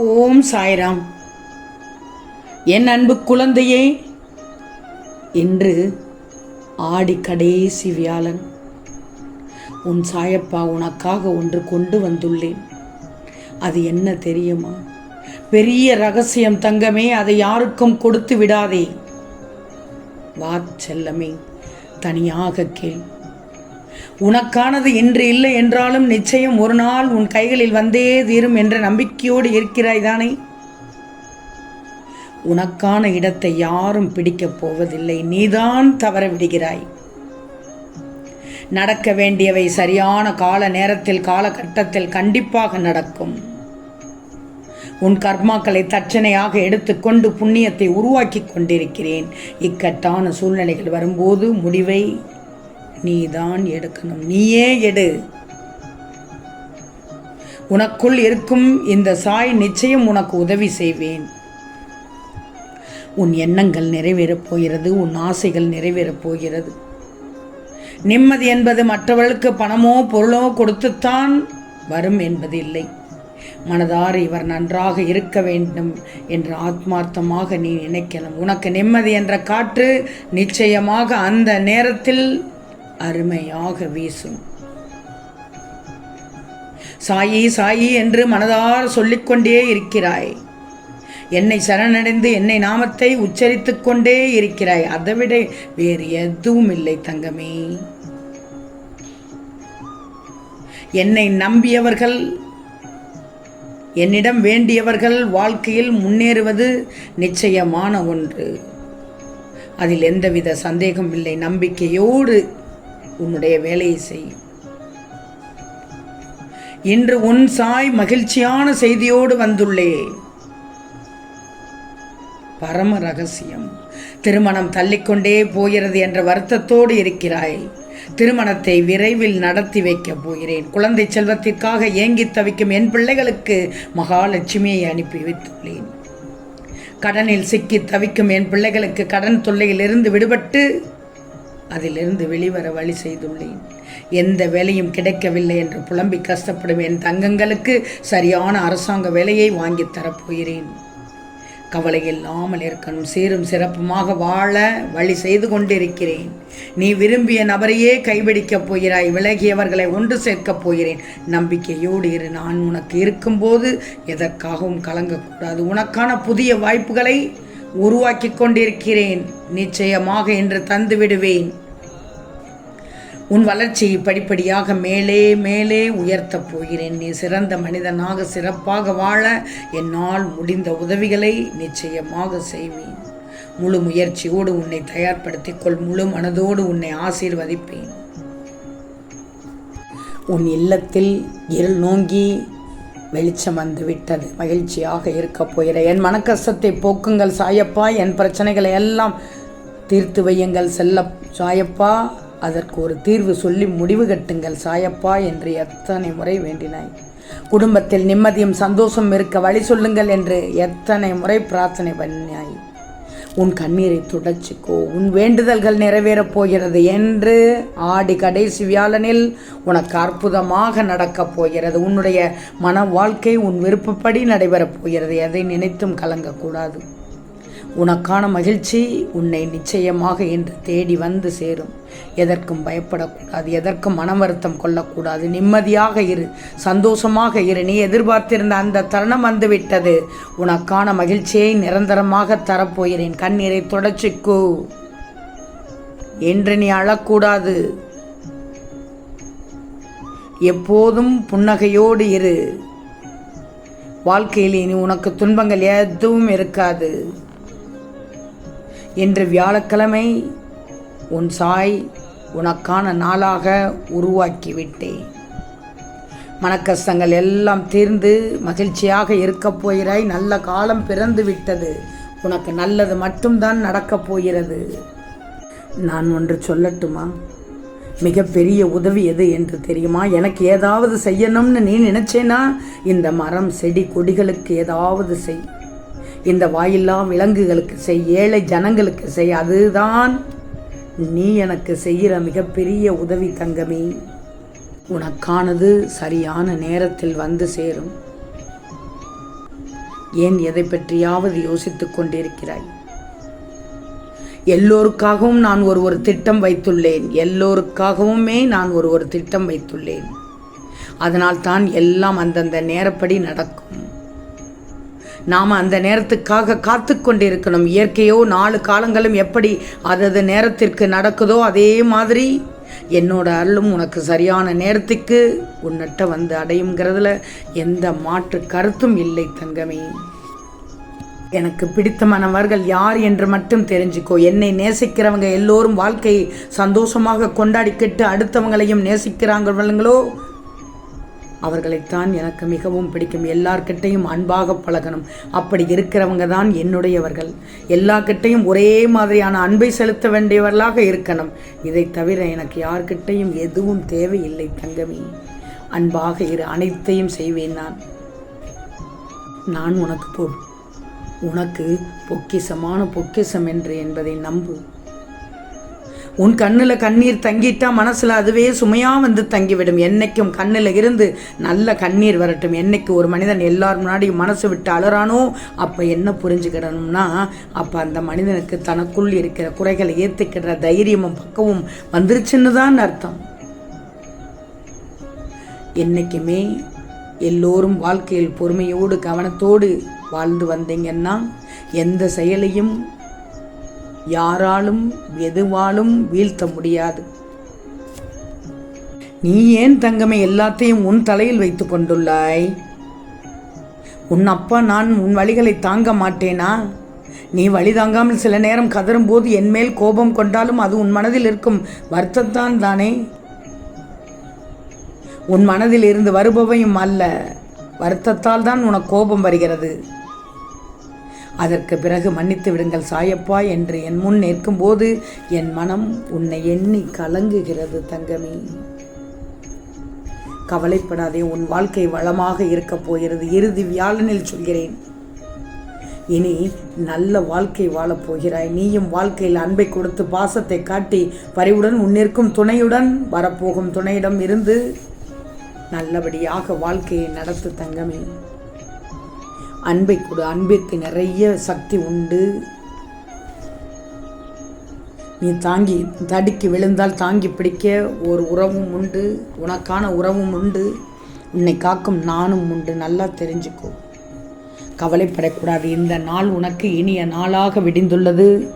ஓம் சாய்ராம். என் அன்பு குழந்தையே என்று ஆடி கடைசி வியாழன். உன் சாயப்பா உனக்காக ஒன்று கொண்டு வந்துள்ளேன். அது என்ன தெரியுமா? பெரிய ரகசியம் தங்கமே அதை யாருக்கும் கொடுத்து விடாதே. வா செல்லமே தனியாக கேள். உனக்கானது இன்று இல்லை என்றாலும் நிச்சயம் ஒரு நாள் உன் கைகளில் வந்தே தீரும் என்ற நம்பிக்கையோடு இருக்கிறாய் தானே? உனக்கான இடத்தை யாரும் பிடிக்கப் போவதில்லை. நீதான் தவற விடுகிறாய். நடக்க வேண்டியவை சரியான கால நேரத்தில் காலகட்டத்தில் கண்டிப்பாக நடக்கும். உன் கர்மாக்களை தட்சணையாக எடுத்துக்கொண்டு புண்ணியத்தை உருவாக்கி கொண்டிருக்கிறேன். இக்கட்டான சூழ்நிலைகள் வரும்போது முடிவை நீதான் எடுக்கணும். நீயே எடு. உனக்குள் இருக்கும் இந்த சாய் நிச்சயம் உனக்கு உதவி செய்வேன். உன் எண்ணங்கள் நிறைவேறப் போகிறது உன் ஆசைகள் நிறைவேறப் போகிறது. நிம்மதி என்பது மற்றவர்களுக்கு பணமோ பொருளோ கொடுத்துத்தான் வரும் என்பது இல்லை மனதார இவர் நன்றாக இருக்க வேண்டும் என்று ஆத்மார்த்தமாக நீ நினைக்கணும் உனக்கு நிம்மதி என்ற காற்று நிச்சயமாக அந்த நேரத்தில் அருமையாக வீசும். சாயி சாயி என்று மனதார சொல்லிக்கொண்டே இருக்கிறாய். என்னை சரணடைந்து என்னை நாமத்தை உச்சரித்துக் கொண்டே இருக்கிறாய். அதைவிட வேறு எதுவும் இல்லை தங்கமே. என்னை நம்பியவர்கள் என்னிடம் வேண்டியவர்கள் வாழ்க்கையில் முன்னேறுவது நிச்சயமான ஒன்று. அதில் எந்தவித சந்தேகம் இல்லை நம்பிக்கையோடு உன்னுடைய வேலையை செய் இன்று உன் சாய் மகிழ்ச்சியான செய்தியோடு வந்துள்ளே. பரம ரகசியம். திருமணம் தள்ளிக்கொண்டே போகிறது என்ற வருத்தத்தோடு இருக்கிறாய். திருமணத்தை விரைவில் நடத்தி வைக்கப் போகிறேன். குழந்தை செல்வத்திற்காக ஏங்கி தவிக்கும் என் பிள்ளைகளுக்கு மகாலட்சுமியை அனுப்பி வைத்துள்ளேன். கடனில் சிக்கி தவிக்கும் என் பிள்ளைகளுக்கு கடன் தொல்லையிலிருந்து விடுபட்டு அதிலிருந்து வெளிவர வழி செய்துள்ளேன். எந்த வேலையும் கிடைக்கவில்லை என்று புலம்பி கஷ்டப்படும் என் தங்கங்களுக்கு சரியான அரசாங்க வேலையை வாங்கித் தரப்போகிறேன் கவலை இல்லாமல் இருக்கணும் சீரும் சிறப்புமாக வாழ வழி செய்து கொண்டிருக்கிறேன். நீ விரும்பிய நபரையே கைபிடிக்கப் போகிறாய் விலகியவர்களை ஒன்று சேர்க்கப் போகிறேன். நம்பிக்கையோடு இரு நான் உனக்கு இருக்கும்போது எதற்காகவும் கலங்கக்கூடாது. உனக்கான புதிய வாய்ப்புகளை உருவாக்கி கொண்டிருக்கிறேன் நிச்சயமாக இன்று தந்து விடுவேன் உன் வளர்ச்சியை படிப்படியாக மேலே மேலே உயர்த்தப் போகிறேன். நீ சிறந்த மனிதனாக சிறப்பாக வாழ என்னால் முடிந்த உதவிகளை நிச்சயமாக செய்வேன். முழு முயற்சியோடு உன்னை தயார்படுத்திக் கொள் முழு மனதோடு உன்னை ஆசீர்வதிப்பேன். உன் இல்லத்தில் இருள் நோங்கி வெளிச்சம் வந்து விட்டது. மகிழ்ச்சியாக இருக்க போகிற என் மனக்கஷ்டத்தை போக்குங்கள் சாயப்பா. என் பிரச்சனைகளை எல்லாம் தீர்த்து வையுங்கள் செல்ல சாயப்பா. அதற்கு ஒரு தீர்வு சொல்லி முடிவு கட்டுங்கள் சாயப்பா என்று எத்தனை முறை வேண்டினாய். குடும்பத்தில் நிம்மதியும் சந்தோஷம் இருக்க வழி சொல்லுங்கள் என்று எத்தனை முறை பிரார்த்தனை பண்ணினாய். உன் கண்ணீரை துடைச்சிக்கோ. உன் வேண்டுதல்கள் நிறைவேறப் போகிறது என்று ஆடி கடைசி வியாழனில் உனக்கு அற்புதமாக நடக்கப் போகிறது. உன்னுடைய மன வாழ்க்கை உன் விருப்பப்படி நடைபெறப் போகிறது. எதை நினைத்தும் கலங்கக்கூடாது. உனக்கான மகிழ்ச்சி உன்னை நிச்சயமாக இன்று தேடி வந்து சேரும். எதற்கும் பயப்படக்கூடாது எதற்கும் மன வருத்தம் கொள்ளக்கூடாது. நிம்மதியாக இரு சந்தோஷமாக இரு. நீ எதிர்பார்த்திருந்த அந்த தருணம் வந்துவிட்டது. உனக்கான மகிழ்ச்சியை நிரந்தரமாக தரப்போகிறேன். கண்ணீரை தொடச்சிக்கோ. என்று நீ அழக்கூடாது. எப்போதும் புன்னகையோடு இரு. வாழ்க்கையில் இனி உனக்கு துன்பங்கள் எதுவும் இருக்காது. இன்று வியாழக்கிழமை உன் சாய் உனக்கான நாளாக உருவாக்கிவிட்டேன். மனக்கஷ்டங்கள் எல்லாம் தீர்ந்து மகிழ்ச்சியாக இருக்கப் போகிறாய். நல்ல காலம் பிறந்து விட்டது. உனக்கு நல்லது மட்டும்தான் நடக்கப் போகிறது. நான் ஒன்று சொல்லட்டுமா? மிகப்பெரிய உதவி எது என்று தெரியுமா? எனக்கு ஏதாவது செய்யணும்னு நீ நினைச்சேனா? இந்த மரம் செடி கொடிகளுக்கு ஏதாவது செய். இந்த வாயில்லா விலங்குகளுக்கு செய் ஏழை ஜனங்களுக்கு செய் அதுதான் நீ எனக்கு செய்கிற மிகப்பெரிய உதவி தங்கமே. உனக்கானது சரியான நேரத்தில் வந்து சேரும். ஏன் எதை பற்றியாவது யோசித்துக் கொண்டிருக்கிறாய்? எல்லோருக்காகவும் நான் ஒரு ஒரு திட்டம் வைத்துள்ளேன். எல்லோருக்காகவுமே நான் ஒரு ஒரு திட்டம் வைத்துள்ளேன். அதனால் தான் எல்லாம் அந்தந்த நேரப்படி நடக்கும். நாம் அந்த நேரத்துக்காக காத்து கொண்டிருக்கணும். இயற்கையோ நாலு காலங்களும் எப்படி அதது நேரத்திற்கு நடக்குதோ அதே மாதிரி என்னோட அருளும் உனக்கு சரியான நேரத்துக்கு உன்னிட்ட வந்து அடையுங்கிறதுல எந்த மாற்று கருத்தும் இல்லை தங்கமே. எனக்கு பிடித்தமானவர்கள் யார் என்று மட்டும் தெரிஞ்சுக்கோ. என்னை நேசிக்கிறவங்க எல்லோரும் வாழ்க்கையை சந்தோஷமாக கொண்டாடிக்கிட்டு அடுத்தவங்களையும் நேசிக்கிறாங்களோ அவர்களைத்தான் எனக்கு மிகவும் பிடிக்கும். எல்லார்கிட்டையும் அன்பாக பழகணும். அப்படி இருக்கிறவங்க தான் என்னுடையவர்கள். எல்லார்கிட்டையும் ஒரே மாதிரியான அன்பை செலுத்த வேண்டியவர்களாக இருக்கணும். இதை தவிர எனக்கு யார்கிட்டையும் எதுவும் தேவையில்லை தங்கமி. அன்பாக இரு அனைத்தையும் செய்வேன் நான். நான் உனக்கு போ உனக்கு பொக்கிசமான பொக்கிசம் என்று என்பதை நம்பு. உன் கண்ணில் கண்ணீர் தங்கிட்டா மனசில் அதுவே சுமையாக வந்து தங்கிவிடும். என்னைக்கும் கண்ணில் இருந்து நல்ல கண்ணீர் வரட்டும். என்னைக்கு ஒரு மனிதன் எல்லார் முன்னாடியும் மனசு விட்டு அலறானோ அப்போ என்ன புரிஞ்சுக்கிடணும்னா அப்போ அந்த மனிதனுக்கு தனக்குள் இருக்கிற குறைகளை ஏற்றுக்கிற தைரியமும் பக்கமும் வந்துருச்சுன்னு தான் அர்த்தம். என்றைக்குமே எல்லோரும் வாழ்க்கையில் பொறுமையோடு கவனத்தோடு வாழ்ந்து வந்தீங்கன்னா எந்த செயலையும் யாராலும் எதுவாலும் வீழ்த்த முடியாது. நீ ஏன் தங்கமே எல்லாத்தையும் உன் தலையில் வைத்து கொண்டுள்ளாய்? உன் அப்பா நான் உன் வழிகளை தாங்க மாட்டேனா? நீ வழி தாங்காமல் சில நேரம் கதறும்போது என் மேல் கோபம் கொண்டாலும் அது உன் மனதில் இருக்கும் வருத்தத்தான் தானே? உன் மனதில் இருந்து வருபவையும் அல்ல வருத்தத்தால் தான் உனக்கு கோபம் வருகிறது. அதற்கு பிறகு மன்னித்து விடுங்கள் சாயப்பா என்று என் முன் நிற்கும்போது என் மனம் உன்னை எண்ணி கலங்குகிறது தங்கமே. கவலைப்படாதே உன் வாழ்க்கை வளமாக இருக்கப் போகிறது. இறுதி வியாழனில் சொல்கிறேன். இனி நல்ல வாழ்க்கை வாழப் போகிறாய். நீயும் வாழ்க்கையில் அன்பை கொடுத்து பாசத்தை காட்டி பறிவுடன் உன்னிற்கும் துணையுடன் வரப்போகும் துணையிடம் இருந்து நல்லபடியாக வாழ்க்கையை நடத்து தங்கமே. அன்பை கொடு. அன்பிற்கு நிறைய சக்தி உண்டு. நீ தாங்கி தடுக்கி விழுந்தால் தாங்கி பிடிக்க ஒரு உறவும் உண்டு. உனக்கான உறவும் உண்டு. உன்னை காக்கும் நானும் உண்டு. நல்லா தெரிஞ்சுக்கோ. கவலைப்படக்கூடாது. இந்த நாள் உனக்கு இனிய நாளாக விடிந்துள்ளது.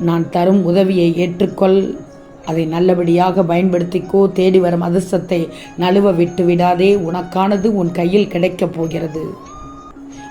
நான் தரும் உதவியை ஏற்றுக்கொள். அதை நல்லபடியாக பயன்படுத்திக்கோ. தேடி வரும் அதிர்ஷ்டத்தை நழுவ விட்டு விடாதே உனக்கானது உன் கையில் கிடைக்கப் போகிறது.